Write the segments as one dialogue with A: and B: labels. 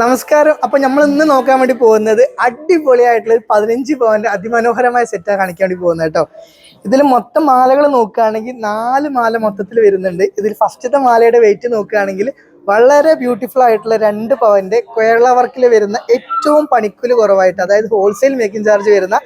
A: നമസ്കാരം. അപ്പൊ നമ്മൾ ഇന്ന് നോക്കാൻ വേണ്ടി പോകുന്നത് അടിപൊളിയായിട്ടുള്ള ഒരു പതിനഞ്ച് പവന്റെ അതിമനോഹരമായ സെറ്റാണ് കാണിക്കാൻ വേണ്ടി പോകുന്നത് കേട്ടോ. ഇതിൽ മൊത്തം മാലകൾ നോക്കുകയാണെങ്കിൽ നാല് മാല മൊത്തത്തിൽ വരുന്നുണ്ട്. ഇതിൽ ഫസ്റ്റത്തെ മാലയുടെ വെയിറ്റ് നോക്കുകയാണെങ്കിൽ വളരെ ബ്യൂട്ടിഫുൾ ആയിട്ടുള്ള രണ്ട് പവന്റെ കേരള വർക്കിൽ വരുന്ന ഏറ്റവും പണിക്കൂലി കുറവായിട്ട് അതായത് ഹോൾസെയിൽ മേക്കിംഗ് ചാർജ് വരുന്ന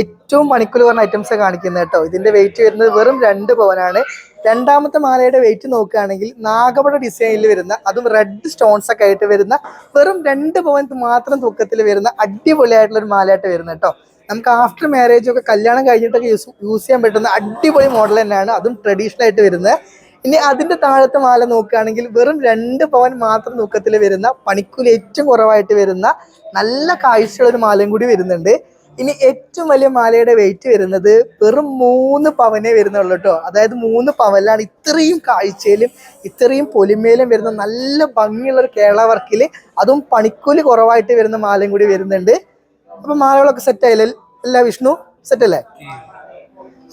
A: ഏറ്റവും പണിക്കൂലി കുറഞ്ഞ ഐറ്റംസ് കാണിക്കുന്നത് കേട്ടോ. ഇതിന്റെ വെയിറ്റ് വരുന്നത് വെറും രണ്ട് പവനാണ് രണ്ടാമത്തെ മാലയുടെ വെയിറ്റ് നോക്കുകയാണെങ്കിൽ നാഗപട ഡിസൈനിൽ വരുന്ന അതും റെഡ് സ്റ്റോൺസ് ഒക്കെ ആയിട്ട് വരുന്ന വെറും രണ്ട് പവൻ മാത്രം തൂക്കത്തിൽ വരുന്ന അടിപൊളിയായിട്ടുള്ള ഒരു മാലയായിട്ട് വരുന്നത് കേട്ടോ. നമുക്ക് ആഫ്റ്റർ മാരേജ് ഒക്കെ കല്യാണം കഴിഞ്ഞിട്ടൊക്കെ യൂസ് യൂസ് ചെയ്യാൻ പറ്റുന്ന അടിപൊളി മോഡൽ തന്നെയാണ്. അതും ട്രഡീഷണൽ ആയിട്ട് വരുന്നത്. ഇനി അതിന്റെ താഴത്തെ മാല നോക്കുകയാണെങ്കിൽ വെറും രണ്ട് പവൻ മാത്രം തൂക്കത്തിൽ വരുന്ന പണിക്കൂലി ഏറ്റവും കുറവായിട്ട് വരുന്ന നല്ല കാഴ്ചയുള്ള ഒരു മാലയും കൂടി വരുന്നുണ്ട്. ഇനി ഏറ്റവും വലിയ മാലയുടെ വെയിറ്റ് വരുന്നത് വെറും മൂന്ന് പവനേ വരുന്നുള്ളൂ കേട്ടോ. അതായത് മൂന്ന് പവനിലാണ് ഇത്രയും കാഴ്ചയിലും ഇത്രയും പൊലിമയിലും വരുന്ന നല്ല ഭംഗിയുള്ള ഒരു കേരള വർക്കിൽ അതും പണിക്കൂലി കുറവായിട്ട് വരുന്ന മാലയും കൂടി വരുന്നുണ്ട്. അപ്പൊ മാലകളൊക്കെ സെറ്റ് ആയില്ലേ? അല്ല വിഷ്ണു സെറ്റ് അല്ലേ?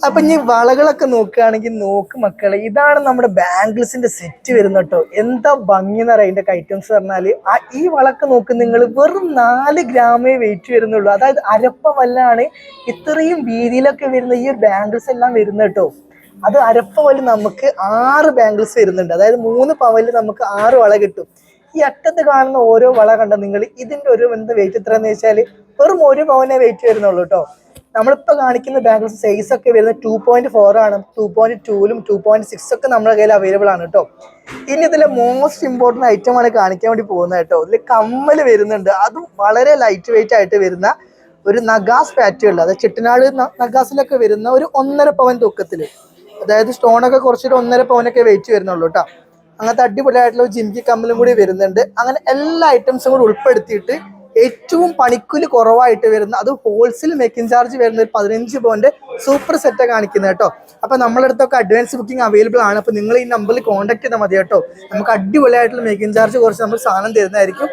A: അപ്പൊ ഇനി വളകളൊക്കെ നോക്കുകയാണെങ്കിൽ നോക്ക് മക്കളെ ഇതാണ് നമ്മുടെ ബാംഗിൾസിന്റെ സെറ്റ് വരുന്നത് കേട്ടോ. എന്താ ഭംഗി എന്ന് പറയാം ഇതിന്റെ ഐറ്റംസ് പറഞ്ഞാൽ. ആ ഈ വളക്കെ നോക്ക് നിങ്ങൾ വെറും നാല് ഗ്രാമേ വെയിറ്റ് വരുന്നുള്ളൂ. അതായത് അരപ്പ വല്ലാണ് ഇത്രയും വീതിയിലൊക്കെ വരുന്ന ഈ ബാംഗിൾസ് എല്ലാം വരുന്നത് കേട്ടോ. അത് അരപ്പ വൽ നമുക്ക് ആറ് ബാംഗിൾസ് വരുന്നുണ്ട്. അതായത് മൂന്ന് പവലിൽ നമുക്ക് ആറ് വള കിട്ടും. ഈ അറ്റത്ത് കാണുന്ന ഓരോ വള കണ്ട നിങ്ങൾ? ഇതിന്റെ ഒരു എന്ത് വെയിറ്റ് എത്രയെന്ന് വെച്ചാൽ വെറും ഒരു പവനെ വെയിറ്റ് വരുന്നുള്ളൂ കേട്ടോ. നമ്മളിപ്പോ കാണിക്കുന്ന ബാംഗിൾസ് സൈസ് ഒക്കെ വരുന്നത് ടു പോയിന്റ് ഫോർ ആണ്. ടു പോയിന്റ് ടൂലും ടു പോയിന്റ് സിക്സ് ഒക്കെ നമ്മുടെ കയ്യിൽ അവൈലബിൾ ആണ് കേട്ടോ ഇനി ഇതിലെ മോസ്റ്റ് ഇമ്പോർട്ടന്റ് ഐറ്റം ആണ് കാണിക്കാൻ വേണ്ടി പോകുന്നത് കേട്ടോ ഇതിൽ കമ്മൽ വരുന്നുണ്ട്. അതും വളരെ ലൈറ്റ് വെയിറ്റ് ആയിട്ട് വരുന്ന ഒരു നഗാസ് പാറ്റുകൾ അതായത് ചിട്ടനാട് നഗാസിലൊക്കെ വരുന്ന ഒരു ഒന്നര പവൻ തൂക്കത്തിൽ അതായത് സ്റ്റോണൊക്കെ കുറച്ചൊരു ഒന്നര പവനൊക്കെ വെയിറ്റ് വരുന്നുള്ളൂ കേട്ടോ അങ്ങനത്തെ അടിപൊളിയായിട്ടുള്ള ജിംകി കമ്മലും കൂടി വരുന്നുണ്ട്. അങ്ങനെ എല്ലാ ഐറ്റംസും കൂടി ഉൾപ്പെടുത്തിയിട്ട് ഏറ്റവും പണിക്കൂലി കുറവായിട്ട് വരുന്ന അത് ഹോൾസെയിൽ മേക്കിംഗ് ചാർജ് വരുന്ന ഒരു പതിനഞ്ച് പോയിന്റ് സൂപ്പർ സെറ്റ് കാണിക്കുന്നത് കേട്ടോ. അപ്പൊ നമ്മളെടുത്തൊക്കെ അഡ്വാൻസ് ബുക്കിംഗ് അവൈലബിൾ ആണ്. അപ്പൊ നിങ്ങൾ ഈ നമ്പറിൽ കോൺടാക്ട് ചെയ്താൽ മതി കേട്ടോ. നമുക്ക് അടിപൊളിയായിട്ടുള്ള മേക്കിംഗ് ചാർജ് കുറച്ച് നമ്മൾ സാധനം തരുന്നതായിരിക്കും.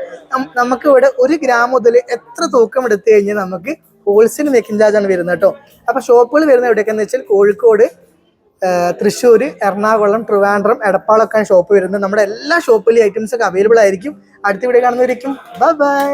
A: നമുക്ക് ഇവിടെ ഒരു ഗ്രാം മുതൽ എത്ര തൂക്കം എടുത്തു കഴിഞ്ഞാൽ നമുക്ക് ഹോൾസെയിൽ മേക്കിംഗ് ചാർജ് ആണ് വരുന്നത് കേട്ടോ. അപ്പൊ ഷോപ്പുകൾ വരുന്ന എവിടെയൊക്കെയെന്ന് വെച്ചാൽ കോഴിക്കോട് തൃശ്ശൂർ എറണാകുളം ട്രിവാൻഡ്രം എടപ്പാളൊക്കെയാണ് ഷോപ്പ് വരുന്നത്. നമ്മുടെ എല്ലാ ഷോപ്പിലും ഐറ്റംസ് ഒക്കെ അവൈലബിൾ ആയിരിക്കും. അടുത്ത വീഡിയോ കാണുന്നവരിക്കും. Bye bye